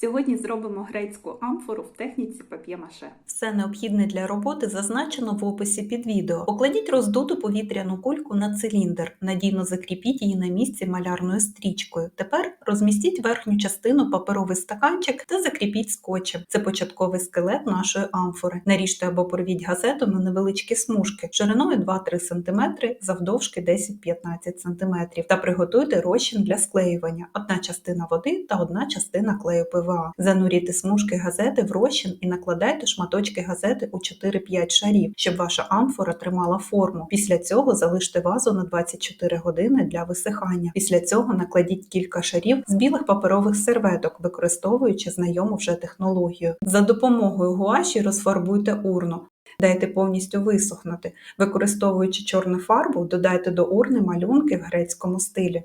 Сьогодні зробимо грецьку амфору в техніці пап'є-маше. Все необхідне для роботи зазначено в описі під відео. Покладіть роздуту повітряну кульку на циліндр, надійно закріпіть її на місці малярною стрічкою. Тепер розмістіть верхню частину паперовий стаканчик та закріпіть скотчем. Це початковий скелет нашої амфори. Наріжте або порвіть газету на невеличкі смужки шириною 2-3 см, завдовжки 10-15 см та приготуйте розчин для склеювання. Одна частина води та одна частина клею ПВА. Зануріть смужки газети в розчин і накладайте шматочки газети у 4-5 шарів, щоб ваша амфора тримала форму. Після цього залиште вазу на 24 години для висихання. Після цього накладіть кілька шарів з білих паперових серветок, використовуючи знайому вже технологію. За допомогою гуаші розфарбуйте урну. Дайте повністю висохнути. Використовуючи чорну фарбу, додайте до урни малюнки в грецькому стилі.